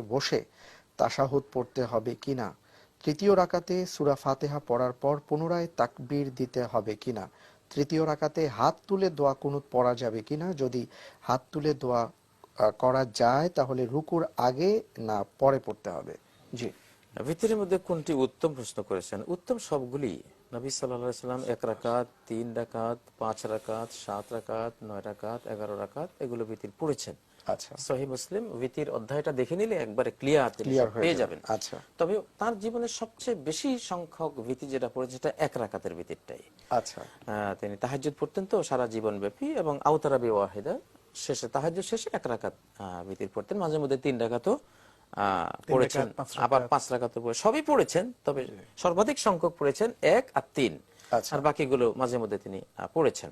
বসে তাশাহুদ পড়তে হবে কিনা তৃতীয় রাকাতে সূরা ফাতিহা পড়ার পর পুনরায় তাকবীর দিতে হবে কিনা তৃতীয় রাকাতে হাত তুলে দোয়া কুনুত পড়া যাবে কিনা যদি হাত তুলে দোয়া করা যায়, তাহলে রুকুর আগে না, পরে পড়তে হবে। জি। ভিতরের মধ্যে কোনটি উত্তম প্রশ্ন করেছেন? উত্তম সবগুলি নবী সাল্লাহ সাল্লাম এক রাকাত তিন রাকাত পাঁচ রাকাত সাত রাকাত নয় রাকাত এগারো রাকাত এগুলো ভিতির পড়েছেন। আচ্ছা। সহি মুসলিম ভিতির অধ্যায়টা দেখে নিলে একবারে ক্লিয়ার ক্লিয়ার পেয়ে যাবেন। আচ্ছা। তবে তার জীবনের সবচেয়ে বেশি সংখ্যক ভীতি যেটা পড়েছে সেটা এক রাকাতের ভিতিরটাই। আচ্ছা। তিনি পড়তেন তো সারা জীবন ব্যাপী এবং ওয়াহিদা শেষে তাহাজ্জুদ শেষে এক রাকাত ভিতির পড়তেন। মাঝে মধ্যে তিন রাকাতও পড়েছেন আবার পাঁচ রাখাত সবই পড়েছেন তবে সর্বাধিক সংখ্যক পড়েছেন এক আর তিন। আচ্ছা। আর বাকিগুলো মাঝে মধ্যে তিনি পড়েছেন।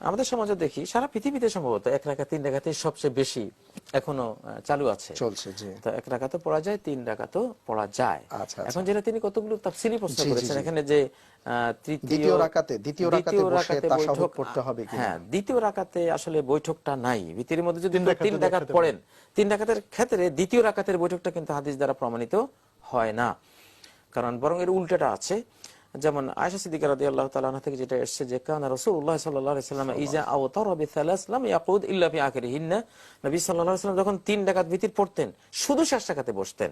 আমাদের সমাজে দেখি সারা পৃথিবীতে সম্ভবত এক রাখা তিন রাখাতে সবচেয়ে বেশি এখনও চালু আছে। চলছে জি। তো এক রাকাতও পড়া যায় তিন রাকাতও পড়া যায়। আচ্ছা, এখন যেটা তিনি কতগুলো তাফসিলি প্রশ্ন করেছেন এখানে যে তৃতীয় দ্বিতীয় রাকাতে দ্বিতীয় রাকাতে বসে রাকাতে তাশাহুদ বৈঠক- পড়তে হবে কিনা? হ্যাঁ দ্বিতীয় রাকাতে আসলে বৈঠকটা নাই। ভিতরের মধ্যে যদি তিন রাকাত পড়েন। তিন রাকাতের ক্ষেত্রে দ্বিতীয় রাকাতের বৈঠকটা কিন্তু হাদিস দ্বারা প্রমাণিত হয় না। কারণ বরং এর উল্টাটা আছে। যেমন আয়সা সিদ্দিকা রাদিয়াল্লাহু তাআলা আনহা থেকে যেটা এসেছে যে কানা আলাইহি সাল্লাম ইজা আওতারা বিসালাস লাম ইয়াকুদ ইল্লা ফি আখিরিহিন্না। নবী সাল্লাল্লাহু আলাইহি সাল্লাম যখন তিন রাকাত ভিতির পড়তেন শুধু শেষ রাকাতে বসতেন।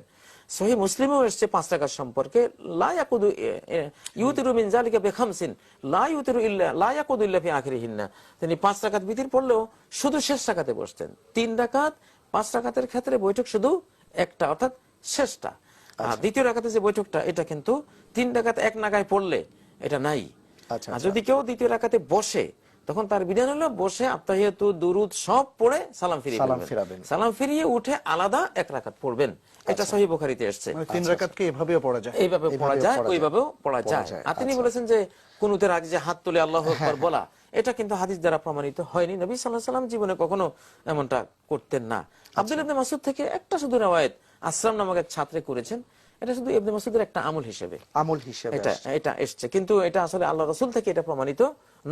সহি মুসলিমেও এসছে পাঁচ রাকাত সম্পর্কে লা ইয়াকুদু এ- এ- ইউতিরু মিন যালিকা বিখামসিন লা ইউতিরু ইল্লা লা ইয়াকুদু ইল্লা ফি আখিরিহিন্না। তিনি পাঁচ রাকাত ভিতির পড়লেও শুধু শেষ রাকাতে বসতেন। তিন রাকাত পাঁচ রাকাতের ক্ষেত্রে বৈঠক শুধু একটা অর্থাৎ শেষটা। আর দ্বিতীয় রাকাতে যে বৈঠকটা এটা কিন্তু তিন রাকাত এক নাগায় পড়লে এটা নাই। আচ্ছা, আর যদি কেউ দ্বিতীয় রাকাতে বসে তখন তার বিধান হলো বসে আত্মাহিয়াতু দুরুদ সব পড়ে সালাম ফিরিয়ে সালাম ফিরাবেন। সালাম ফিরিয়ে উঠে আলাদা এক রাকাত পড়বেন। এটা সহি বুখারীতে এসেছে। মানে তিন রাকাতকে এভাবেও পড়া যায়। এইভাবে পড়া যায় ওইভাবেও পড়া যায়। আর তিনি আচ্ছা। বলেছেন যে কুনুতের আগে যে হাত তুলে আল্লাহ আকবার বলা এটা কিন্তু হাদিস দ্বারা প্রমাণিত হয়নি। নবী সাল্লাহ সাল্লাম জীবনে কখনো এমনটা করতেন না। আব্দুল ইবনে মাসুদ থেকে একটা শুধু রেওয়ায়েত আসলাম নামক এক ছাত্রে করেছেন। এটা শুধু ইবনে মাসুদের একটা আমল হিসেবে। আমল হিসেবে এটা এটা এসছে। কিন্তু এটা আসলে আল্লাহ রাসূল থেকে এটা প্রমাণিত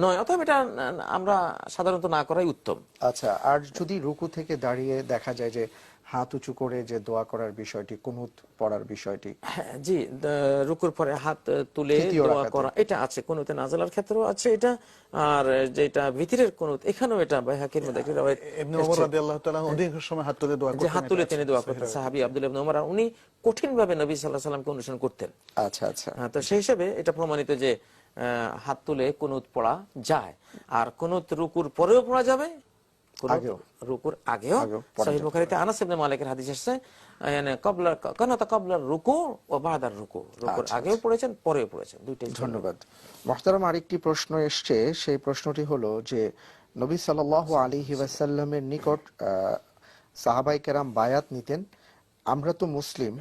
নয়। অথবা এটা আমরা সাধারণত না করাই উত্তম। আচ্ছা আর যদি রুকু থেকে দাঁড়িয়ে দেখা যায় যে হাত উঁচু করে যে দোয়া করার বিষয়টি কুনুত পড়ার বিষয়টি হ্যাঁ জি রুকুর পরে হাত তুলে দোয়া করা এটা আছে কোনুতে নাজালার ক্ষেত্রেও আছে এটা আর যেটা ভিতরের কোনুত এখানেও এটা বাইহাকির মধ্যে একটি রয়েছে এমনি ওমর রাদিয়াল্লাহু তাআলা অধিক সময় হাত তুলে দোয়া করতেন হাত তুলে তিনি। দোয়া করতেন সাহাবি আব্দুল ইবনে ওমর উনি কঠিন ভাবে নবী সাল্লাল্লাহু আলাইহি সাল্লামকে অনুসরণ করতেন আচ্ছা আচ্ছা হ্যাঁ, তো সেই হিসেবে এটা প্রমাণিত যে আহ, হাত তুলে কুনুত পড়া যায় আর কুনুত রুকুর পরেও পড়া যাবে। রুকুর আগেও। সহিহ বুখারীতে আনাস ইবনে মালিকের হাদিস মানে কবলা কানাতা রুকু ও বাদার রুকু। রুকুর আচ্ছা, আগেও পড়েছেন পরেও পড়েছেন দুইটাই ধন্যবাদ। মহতারাম আরেকটি প্রশ্ন এসছে সেই প্রশ্নটি হলো যে নবী সাল আলী ওয়াসাল্লামের নিকট আহ, সাহাবাই কেরাম বায়াত নিতেন আমরা তো মুসলিম